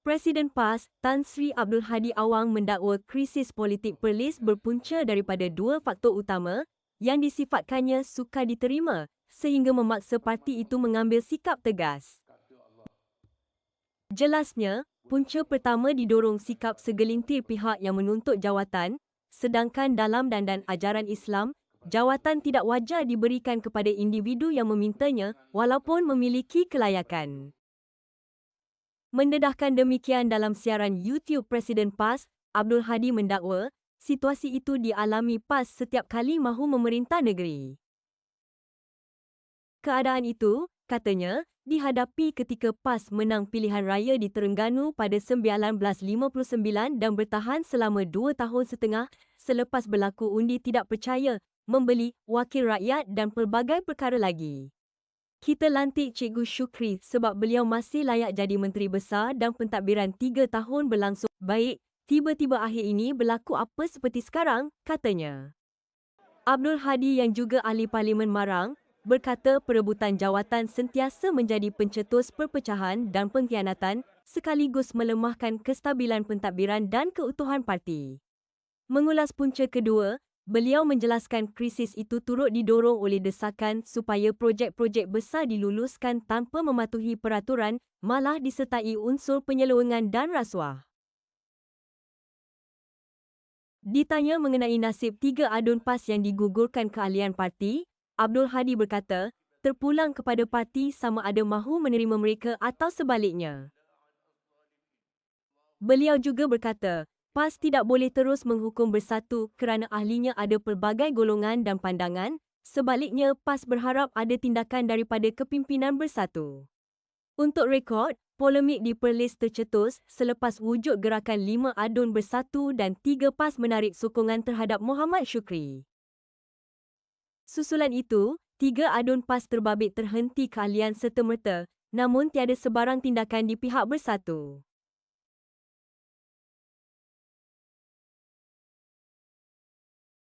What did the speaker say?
Presiden PAS Tan Sri Abdul Hadi Awang mendakwa krisis politik Perlis berpunca daripada dua faktor utama yang disifatkannya sukar diterima sehingga memaksa parti itu mengambil sikap tegas. Jelasnya, punca pertama didorong sikap segelintir pihak yang menuntut jawatan, sedangkan dalam dan dan ajaran Islam, jawatan tidak wajar diberikan kepada individu yang memintanya walaupun memiliki kelayakan. Mendedahkan demikian dalam siaran YouTube Presiden PAS, Abdul Hadi mendakwa, situasi itu dialami PAS setiap kali mahu memerintah negeri. Keadaan itu, katanya, dihadapi ketika PAS menang pilihan raya di Terengganu pada 1959 dan bertahan selama dua tahun setengah selepas berlaku undi tidak percaya, membeli, wakil rakyat dan pelbagai perkara lagi. Kita lantik Cikgu Syukri sebab beliau masih layak jadi Menteri Besar dan pentadbiran tiga tahun berlangsung baik. Tiba-tiba akhir ini berlaku apa seperti sekarang, katanya. Abdul Hadi yang juga ahli Parlimen Marang, berkata perebutan jawatan sentiasa menjadi pencetus perpecahan dan pengkhianatan sekaligus melemahkan kestabilan pentadbiran dan keutuhan parti. Mengulas punca kedua, beliau menjelaskan krisis itu turut didorong oleh desakan supaya projek-projek besar diluluskan tanpa mematuhi peraturan malah disertai unsur penyelewengan dan rasuah. Ditanya mengenai nasib tiga adun PAS yang digugurkan keahlian parti, Abdul Hadi berkata, terpulang kepada parti sama ada mahu menerima mereka atau sebaliknya. Beliau juga berkata, PAS tidak boleh terus menghukum bersatu kerana ahlinya ada pelbagai golongan dan pandangan, sebaliknya PAS berharap ada tindakan daripada kepimpinan bersatu. Untuk rekod, polemik di Perlis tercetus selepas wujud gerakan lima adun bersatu dan tiga PAS menarik sokongan terhadap Muhammad Syukri. Susulan itu, tiga adun PAS terbabit terhenti keahlian serta-merta namun tiada sebarang tindakan di pihak bersatu.